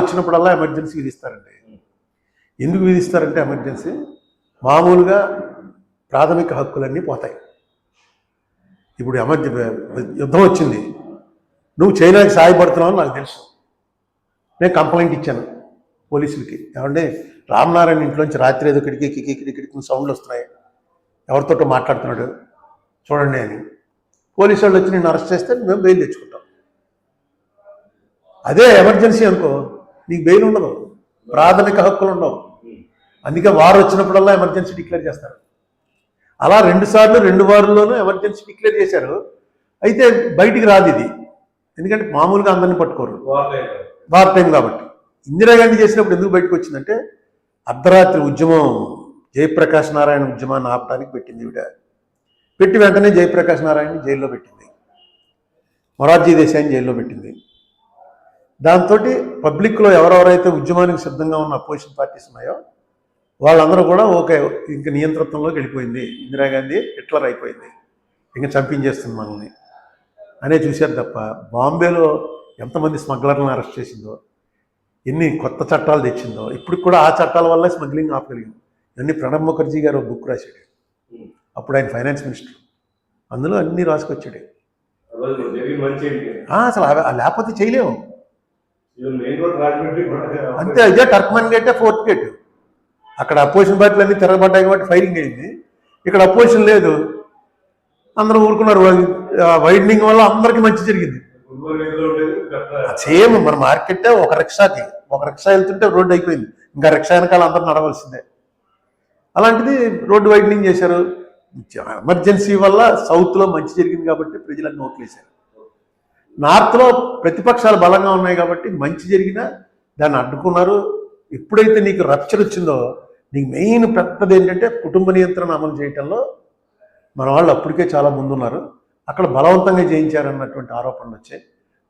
వచ్చినప్పుడల్లా ఎమర్జెన్సీ విధిస్తారండి. ఎందుకు విధిస్తారంటే ఎమర్జెన్సీ? మామూలుగా ప్రాథమిక హక్కులన్నీ పోతాయి. ఇప్పుడు ఎమర్జె యుద్ధం వచ్చింది. నువ్వు చైనాకి సాయపడుతున్నావు నాకు తెలుసు. నేను కంప్లైంట్ ఇచ్చాను పోలీసులకి. ఏమంటే రామనారాయణ ఇంట్లోంచి రాత్రి ఏదో కిటికీ కిటికీ కిటికీ సౌండ్లు వస్తున్నాయి. ఎవరితోటో మాట్లాడుతున్నాడు. చూడండి అని. పోలీసు వాళ్ళు వచ్చి నేను అరెస్ట్ చేస్తే మేము బెయిల్ తెచ్చుకుంటాం. అదే ఎమర్జెన్సీ అనుకో. నీకు బెయిల్ ఉండదు. ప్రాథమిక హక్కులు ఉండవు. అందుకే వారు వచ్చినప్పుడల్లా ఎమర్జెన్సీ డిక్లేర్ చేస్తారు. అలా రెండు సార్లు రెండు వారుల్లోనూ ఎమర్జెన్సీ డిక్లేర్ చేశారు. అయితే బయటికి రాదు ఇది. ఎందుకంటే మామూలుగా అందరిని పట్టుకోరు. వార్ టైం కాబట్టి. ఇందిరాగాంధీ చేసినప్పుడు ఎందుకు బయటకు వచ్చిందంటే అర్ధరాత్రి ఉద్యమం జయప్రకాష్ నారాయణ ఉద్యమాన్ని ఆపడానికి పెట్టింది ఈవిడ. పెట్టి వెంటనే జయప్రకాష్ నారాయణ జైల్లో పెట్టింది. మొరార్జీ దేశాయిని జైల్లో పెట్టింది. దాంతో పబ్లిక్లో ఎవరెవరైతే ఉద్యమానికి సిద్ధంగా ఉన్న అపోజిషన్ పార్టీస్ ఉన్నాయో వాళ్ళందరూ కూడా ఓకే ఇంక నియంత్రణలోకి వెళ్ళిపోయింది. ఇందిరాగాంధీ హిట్లర్ అయిపోయింది. ఇంక చంపించేస్తుంది మనల్ని. అనే చూశారు తప్ప బాంబేలో ఎంతమంది స్మగ్లర్లను అరెస్ట్ చేసిందో ఎన్ని కొత్త చట్టాలు తెచ్చిందో ఇప్పుడు కూడా ఆ చట్టాల వల్ల స్మగ్లింగ్ ఆపగలిగింది. ఇవన్నీ ప్రణబ్ ముఖర్జీ గారు బుక్ రాశాడు. అప్పుడు ఆయన ఫైనాన్స్ మినిస్టర్. అందులో అన్నీ రాసుకొచ్చాడు. అసలు లేకపోతే చేయలేము మెయిన్ రోడ్ రాజమండ్రి కూడా అంతే ఇదే టర్క్మన్ గేటే ఫోర్త్ గేట్ అక్కడ అపోజిషన్ పార్టీలు అన్ని తిరగబడ్డాయి కాబట్టి ఫైరింగ్ అయింది. ఇక్కడ అపోజిషన్ లేదు. అందరూ ఊరుకున్నారు. వైడనింగ్ వల్ల అందరికీ మంచి జరిగింది. సేమ్ మన మార్కెట్ ఒక రిక్షాకి. ఒక రిక్షా వెళ్తుంటే రోడ్డు అయిపోయింది. ఇంకా రిక్షా వెనకాల అందరూ నడవలసిందే. అలాంటిది రోడ్డు వైడనింగ్ చేశారు. ఎమర్జెన్సీ వల్ల సౌత్లో మంచి జరిగింది కాబట్టి ప్రజలన్నీ ఓట్లేశారు. నార్త్లో ప్రతిపక్షాలు బలంగా ఉన్నాయి కాబట్టి మంచి జరిగినా దాన్ని అడ్డుకున్నారు. ఎప్పుడైతే నీకు రప్చర్ వచ్చిందో నీకు మెయిన్ పెద్దది ఏంటంటే కుటుంబ నియంత్రణ అమలు చేయటంలో మన వాళ్ళు అప్పటికే చాలా ముందున్నారు. అక్కడ బలవంతంగా చేయించారన్నటువంటి ఆరోపణలు వచ్చాయి.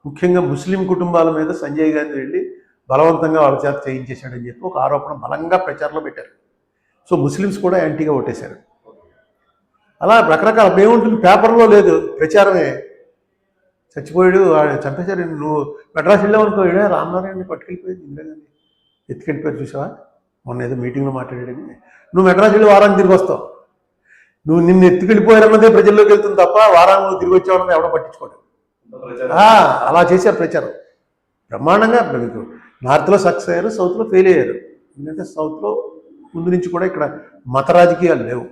ముఖ్యంగా ముస్లిం కుటుంబాల మీద సంజయ్ గాంధీ వెళ్ళి బలవంతంగా వాళ్ళ చేత చేయించేశాడని చెప్పి ఒక ఆరోపణ బలంగా ప్రచారంలో పెట్టారు. సో ముస్లిమ్స్ కూడా యాంటీగా ఓటేశారు. అలా రకరకాల మేముంటుంది పేపర్లో లేదు ప్రచారమే. చచ్చిపోయాడు వాడు చంపేశారు నువ్వు మెడ్రాస్ వెళ్ళావు అనుకో ఈడే రామనారాయణ పట్టుకెళ్ళిపోయింది ఇందిరాగాంధీ ఎత్తుకెళ్ళిపోయారు చూసావా? మొన్న ఏదో మీటింగ్లో మాట్లాడాడని నువ్వు మెడ్రాస్ వెళ్ళి వారానికి తిరిగి వస్తావు. నువ్వు నిన్ను ఎత్తుకెళ్ళిపోయారన్నదే ప్రజల్లోకి వెళ్తుంది తప్ప వారానికి తిరిగి వచ్చావన్నది ఎవడో పట్టించుకోడు. ఆ, అలా చేశారు ప్రచారం. బ్రహ్మాండంగా మీకు నార్త్లో సక్సెస్ అయ్యారు సౌత్లో ఫెయిల్ అయ్యారు. ఎందుకంటే సౌత్లో ముందు నుంచి కూడా ఇక్కడ మత రాజకీయాలు లేవు.